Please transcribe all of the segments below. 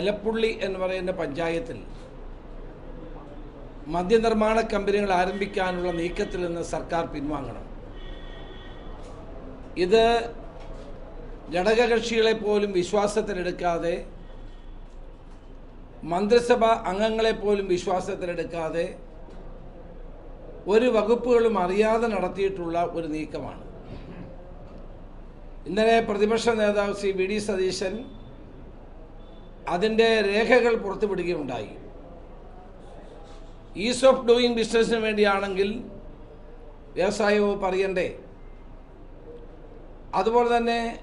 എലപ്പുള്ളി എന്ന് പറയുന്ന പഞ്ചായത്തിൽ മദ്യനിർമ്മാണ കമ്പനികൾ ആരംഭിക്കാനുള്ള നീക്കത്തിൽ നിന്ന് സർക്കാർ പിൻവാങ്ങണം. ഇത് ഘടകകക്ഷികളെ പോലും വിശ്വാസത്തിലെടുക്കാതെ മന്ത്രിസഭ അംഗങ്ങളെ പോലും വിശ്വാസത്തിലെടുക്കാതെ ഒരു വകുപ്പുകളും അറിയാതെ നടത്തിയിട്ടുള്ള ഒരു നീക്കമാണ്. ഇന്നലെ പ്രതിപക്ഷ നേതാവ് ശ്രീ വി ഡി സതീശൻ അതിന്റെ രേഖകൾ പുറത്തുവിടുകയുണ്ടായി. ഈസ് ഓഫ് ഡൂയിങ് ബിസിനസ്സിന് വേണ്ടിയാണെങ്കിൽ വ്യവസായ വകുപ്പ് അറിയണ്ടേ അതുപോലെ തന്നെ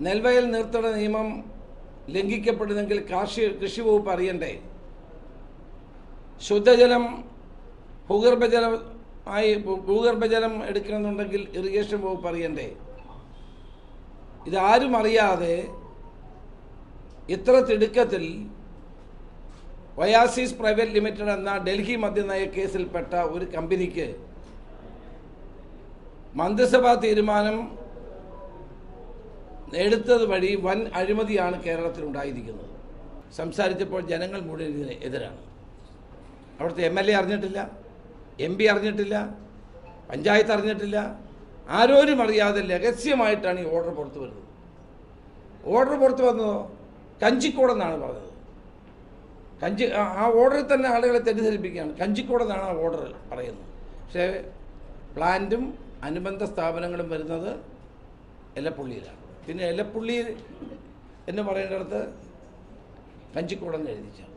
നെൽവയൽ നിർത്തട നിയമം ലംഘിക്കപ്പെടുന്നെങ്കിൽ കാർഷിക കൃഷി വകുപ്പ് അറിയണ്ടേ? ശുദ്ധജലം ഭൂഗർഭജലം ആയി ഭൂ- ഭൂഗർഭജലം എടുക്കണമെന്നുണ്ടെങ്കിൽ ഇറിഗേഷൻ വകുപ്പ് അറിയണ്ടേ? ഇതാരും അറിയാതെ ഇത്ര തിടുക്കത്തിൽ വയാസിസ് പ്രൈവറ്റ് ലിമിറ്റഡ് എന്ന ഡൽഹി മദ്യനയ കേസിൽപ്പെട്ട ഒരു കമ്പനിക്ക് മന്ത്രിസഭാ തീരുമാനം എടുത്തത് വഴി വൻ അഴിമതിയാണ് കേരളത്തിൽ ഉണ്ടായിരിക്കുന്നത് സംസാരിച്ചപ്പോൾ ജനങ്ങൾ മുഴുവൻ ഇതിന് എതിരാണ്. അവിടുത്തെ എം എൽ എ അറിഞ്ഞിട്ടില്ല എം പി അറിഞ്ഞിട്ടില്ല പഞ്ചായത്ത് അറിഞ്ഞിട്ടില്ല. ആരോരും അറിയാതെ രഹസ്യമായിട്ടാണ് ഈ ഓർഡർ പുറത്തു വരുന്നത്. ഓർഡർ പുറത്തു വന്നതോ കഞ്ചിക്കോടെന്നാണ് പറഞ്ഞത്. കഞ്ചി ആ- ഓർഡറിൽ തന്നെ ആളുകളെ തെറ്റിദ്ധരിപ്പിക്കുകയാണ്. കഞ്ചിക്കോടെന്നാണ് ആ ഓർഡർ പറയുന്നത്. പക്ഷേ പ്ലാന്റും അനുബന്ധ സ്ഥാപനങ്ങളും വരുന്നത് എലപ്പുള്ളിയിലാണ്. പിന്നെ എലപ്പുള്ളി എന്ന് പറയുന്നിടത്ത് കഞ്ചിക്കോടെന്ന് എഴുതിച്ചാണ്.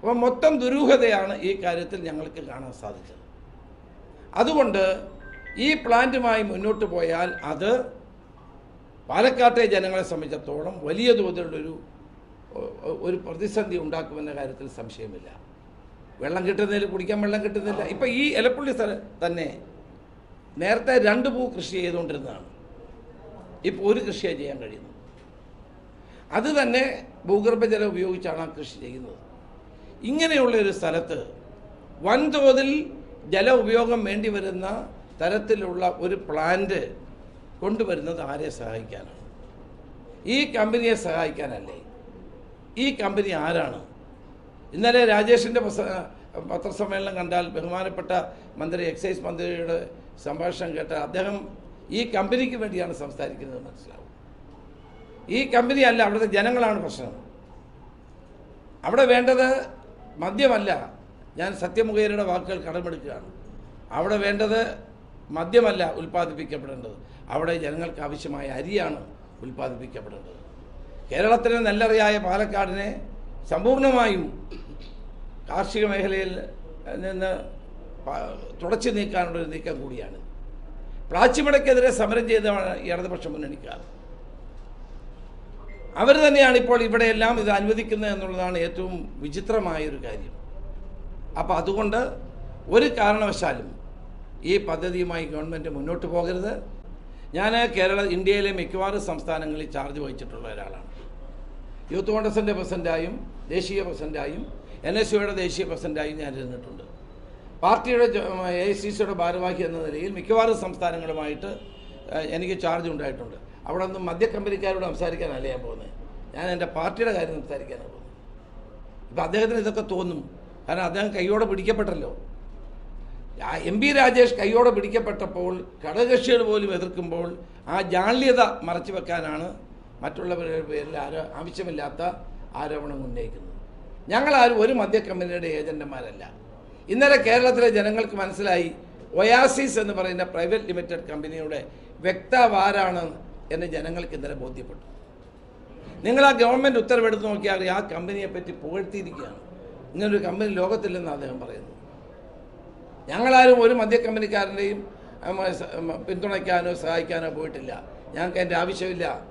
അപ്പം മൊത്തം ദുരൂഹതയാണ് ഈ കാര്യത്തിൽ ഞങ്ങൾക്ക് കാണാൻ സാധിച്ചത്. അതുകൊണ്ട് ഈ പ്ലാന്റുമായി മുന്നോട്ട് പോയാൽ അത് പാലക്കാട്ടെ ജനങ്ങളെ സംബന്ധിച്ചിടത്തോളം വലിയ തോതിലുള്ളൊരു ഒരു പ്രതിസന്ധി ഉണ്ടാക്കുമെന്ന കാര്യത്തിൽ സംശയമില്ല. വെള്ളം കിട്ടുന്നതിൽ കുടിക്കാൻ വെള്ളം കിട്ടുന്നില്ല. ഇപ്പം ഈ ഇലപ്പുള്ളി സ്ഥലം തന്നെ നേരത്തെ രണ്ട് പൂ കൃഷി ചെയ്തുകൊണ്ടിരുന്നതാണ്. ഇപ്പോൾ ഒരു കൃഷിയെ ചെയ്യാൻ കഴിയുന്നു അത് തന്നെ ഭൂഗർഭജലം ഉപയോഗിച്ചാണ് ആ കൃഷി ചെയ്യുന്നത്. ഇങ്ങനെയുള്ള ഒരു സ്ഥലത്ത് വൻതോതിൽ ജല ഉപയോഗം വേണ്ടി വരുന്ന തരത്തിലുള്ള ഒരു പ്ലാന്റ് കൊണ്ടുവരുന്നത് ആരെ സഹായിക്കാനാണ്? ഈ കമ്പനിയെ സഹായിക്കാനല്ലേ? ഈ കമ്പനി ആരാണ്? ഇന്നലെ രാജേഷിന്റെ പത്രസമ്മേളനം കണ്ടാൽ ബഹുമാനപ്പെട്ട മന്ത്രി എക്സൈസ് മന്ത്രിയുടെ സംഭാഷണം കേട്ടാൽ അദ്ദേഹം ഈ കമ്പനിക്ക് വേണ്ടിയാണ് സംസാരിക്കുന്നത് മനസ്സിലാവും. ഈ കമ്പനി അല്ല അവിടുത്തെ ജനങ്ങളാണ് പ്രശ്നം. അവിടെ വേണ്ടത് മദ്യമല്ല. ഞാൻ സത്യമുഖേരയുടെ വാക്കുകൾ കടമെടുക്കുകയാണ്. അവിടെ വേണ്ടത് മദ്യമല്ല ഉൽപ്പാദിപ്പിക്കപ്പെടേണ്ടത്. അവിടെ ജനങ്ങൾക്ക് ആവശ്യമായ അരിയാണ് ഉൽപ്പാദിപ്പിക്കപ്പെടേണ്ടത്. കേരളത്തിലെ നെല്ലറിയായ പാലക്കാടിനെ സമ്പൂർണമായും കാർഷിക മേഖലയിൽ നിന്ന് തുടച്ചു നീക്കാനുള്ള ഒരു നീക്കം കൂടിയാണ്. പ്ലാച്ചിമടയ്ക്കെതിരെ സമരം ചെയ്തതാണ് ഇടതുപക്ഷ മുന്നണിക്കാർ. അവർ തന്നെയാണ് ഇപ്പോൾ ഇവിടെയെല്ലാം ഇത് അനുവദിക്കുന്നത് എന്നുള്ളതാണ് ഏറ്റവും വിചിത്രമായൊരു കാര്യം. അപ്പോൾ അതുകൊണ്ട് ഒരു കാരണവശാലും ഈ പദ്ധതിയുമായി ഗവൺമെന്റ് മുന്നോട്ട് പോകരുത്. ഞാൻ കേരള ഇന്ത്യയിലെ മിക്കവാറും സംസ്ഥാനങ്ങളിൽ ചാർജ് വഹിച്ചിട്ടുള്ള ഒരാളാണ്. യൂത്ത് കോൺഗ്രസിന്റെ പ്രസിഡന്റായും ദേശീയ പ്രസിഡന്റായും എൻ എസ് യുയുടെ ദേശീയ പ്രസിഡന്റായും ഞാൻ ഇരുന്നിട്ടുണ്ട്. പാർട്ടിയുടെ എ സി സിയുടെ ഭാരവാഹി എന്ന നിലയിൽ മിക്കവാറും സംസ്ഥാനങ്ങളുമായിട്ട് എനിക്ക് ചാർജ് ഉണ്ടായിട്ടുണ്ട്. അവിടെ ഒന്നും മദ്യക്കമ്പനിക്കാരോട് സംസാരിക്കാനല്ല ഞാൻ പോകുന്നത്? ഞാൻ എന്റെ പാർട്ടിയുടെ കാര്യം സംസാരിക്കാനാണ് പോകുന്നത്. ഇപ്പം അദ്ദേഹത്തിന് ഇതൊക്കെ തോന്നും. കാരണം അദ്ദേഹം കൈയോടെ പിടിക്കപ്പെട്ടല്ലോ. എം പി രാജേഷ് കൈയോടെ പിടിക്കപ്പെട്ടപ്പോൾ ഘടകകക്ഷികൾ പോലും എതിർക്കുമ്പോൾ ആ ജാള്യത മറച്ചു വെക്കാനാണ് മറ്റുള്ളവരുടെ പേരിൽ ആരോ ആവശ്യമില്ലാത്ത ആരോപണം ഉന്നയിക്കുന്നത്. ഞങ്ങളാരും ഒരു മദ്യ കമ്പനിയുടെ ഏജന്റുമാരല്ല. ഇന്നലെ കേരളത്തിലെ ജനങ്ങൾക്ക് മനസ്സിലായി ഒയാസിസ് എന്ന് പറയുന്ന പ്രൈവറ്റ് ലിമിറ്റഡ് കമ്പനിയുടെ വ്യക്താവ് ആരാണ് എന്ന് ജനങ്ങൾക്ക് ഇന്നലെ ബോധ്യപ്പെട്ടു. നിങ്ങൾ ആ ഗവൺമെന്റ് ഉത്തരവെടുത്ത് നോക്കിയാൽ ആ കമ്പനിയെ പറ്റി പുകഴ്ത്തിയിരിക്കുകയാണ്. ഇങ്ങനൊരു കമ്പനി ലോകത്തില്ലെന്ന് അദ്ദേഹം പറയുന്നു ഞങ്ങളാരും ഒരു മദ്യക്കമ്പനിക്കാരന്റെയും കമ്പനിക്കാരന്റെയും പിന്തുണയ്ക്കാനോ സഹായിക്കാനോ പോയിട്ടില്ല. ഞങ്ങൾക്ക് അതിന്റെ ആവശ്യമില്ല.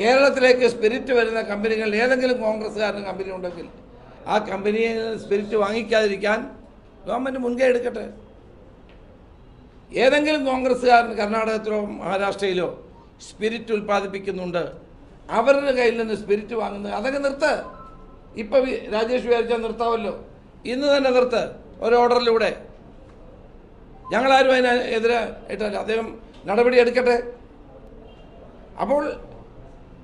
കേരളത്തിലേക്ക് സ്പിരിറ്റ് വരുന്ന കമ്പനികൾ ഏതെങ്കിലും കോൺഗ്രസ്സുകാരന് കമ്പനി ഉണ്ടെങ്കിൽ ആ കമ്പനിയിൽ നിന്ന് സ്പിരിറ്റ് വാങ്ങിക്കാതിരിക്കാൻ ഗവൺമെന്റ് മുൻകൈ എടുക്കട്ടെ. ഏതെങ്കിലും കോൺഗ്രസ്സുകാരൻ കർണാടകത്തിലോ മഹാരാഷ്ട്രയിലോ സ്പിരിറ്റ് ഉൽപ്പാദിപ്പിക്കുന്നുണ്ട്. അവരുടെ കയ്യിൽ നിന്ന് സ്പിരിറ്റ് വാങ്ങുന്നത് അതൊക്കെ നിർത്ത്. ഇപ്പം രാജേഷ് വിചാരിച്ചാൽ നിർത്താമല്ലോ ഇന്ന് തന്നെ നിർത്ത്. ഒരു ഓർഡറിലൂടെ. ഞങ്ങളാരും അതിന് എതിരെ ആയിട്ടല്ല. അദ്ദേഹം നടപടി എടുക്കട്ടെ. അപ്പോൾ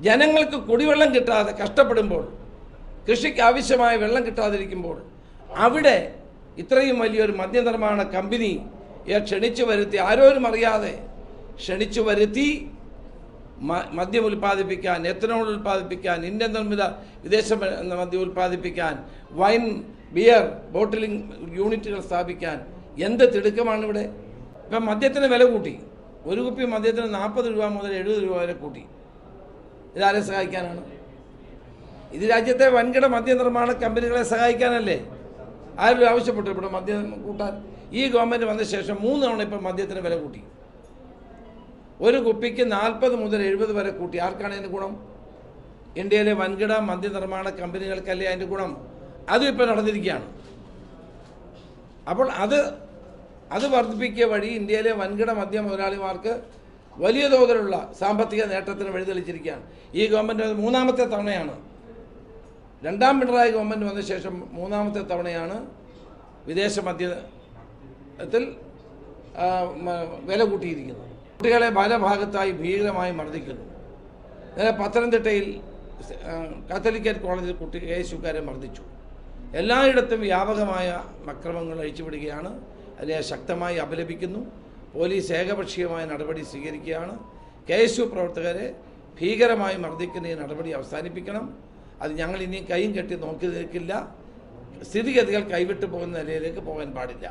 ജനങ്ങൾക്ക് കുടിവെള്ളം കിട്ടാതെ കഷ്ടപ്പെടുമ്പോൾ കൃഷിക്ക് ആവശ്യമായ വെള്ളം കിട്ടാതിരിക്കുമ്പോൾ അവിടെ ഇത്രയും വലിയൊരു മദ്യനിർമ്മാണ കമ്പനി ക്ഷണിച്ചു വരുത്തി. ആരോരും അറിയാതെ ക്ഷണിച്ചു വരുത്തി. മദ്യം ഉൽപ്പാദിപ്പിക്കാൻ എത്തനോൾ ഉൽപ്പാദിപ്പിക്കാൻ ഇന്ത്യൻ നിർമ്മിത വിദേശ മദ്യം ഉൽപ്പാദിപ്പിക്കാൻ വൈൻ ബിയർ ബോട്ടിലിംഗ് യൂണിറ്റുകൾ സ്ഥാപിക്കാൻ എന്ത് തിടുക്കമാണ് ഇവിടെ? ഇപ്പം മദ്യത്തിന് വില കൂട്ടി. ഒരു കുപ്പി മദ്യത്തിന് നാൽപ്പത് രൂപ മുതൽ എഴുപത് രൂപ വരെ കൂട്ടി. ഇതാരെ സഹായിക്കാനാണ്? ഇത് രാജ്യത്തെ വൻകിട മദ്യ നിർമ്മാണ കമ്പനികളെ സഹായിക്കാനല്ലേ? ആരും ആവശ്യപ്പെട്ടു ഇവിടെ മദ്യം കൂട്ടാൻ? ഈ ഗവൺമെന്റ് വന്ന ശേഷം മൂന്ന് തവണ ഇപ്പം മദ്യത്തിന് വില കൂട്ടി. ഒരു കുപ്പിക്ക് നാൽപ്പത് മുതൽ എഴുപത് വരെ കൂട്ടി. ആർക്കാണ് അതിന്റെ ഗുണം? ഇന്ത്യയിലെ വൻകിട മദ്യ നിർമ്മാണ കമ്പനികൾക്കല്ലേ അതിന്റെ ഗുണം? അതും ഇപ്പം നടന്നിരിക്കുകയാണ്. അപ്പോൾ അത് അത് വർദ്ധിപ്പിക്കുക വഴി ഇന്ത്യയിലെ വൻകിട മദ്യ മുതലാളിമാർക്ക് വലിയ തോതിലുള്ള സാമ്പത്തിക നേട്ടത്തിന് വഴിതെളിച്ചിരിക്കുകയാണ്. ഈ ഗവൺമെന്റ് മൂന്നാമത്തെ തവണയാണ്. രണ്ടാം പിണറായി ഗവൺമെന്റ് വന്ന ശേഷം മൂന്നാമത്തെ തവണയാണ് വിദേശ മദ്യത്തിൽ വില കൂട്ടിയിരിക്കുന്നത്. കുട്ടികളെ പല ഭാഗത്തായി ഭീകരമായി മർദ്ദിക്കുന്നു. പത്തനംതിട്ടയിൽ കാത്തലിക്കറ്റ് കോളേജിൽ കുട്ടി യേശുക്കാരെ മർദ്ദിച്ചു. എല്ലായിടത്തും വ്യാപകമായ അക്രമങ്ങൾ അഴിച്ചുവിടുകയാണ്. അതിനെ ശക്തമായി അപലപിക്കുന്നു. പോലീസ് ഏകപക്ഷീയമായ നടപടി സ്വീകരിക്കുകയാണ്. കെ എസ് യു പ്രവർത്തകരെ ഭീകരമായി മർദ്ദിക്കുന്ന ഈ നടപടി അവസാനിപ്പിക്കണം. അത് ഞങ്ങൾ ഇനി കൈയും കെട്ടി നോക്കി നിൽക്കില്ല സ്ഥിതിഗതികൾ കൈവിട്ടു പോകുന്ന നിലയിലേക്ക് പോകാൻ പാടില്ല.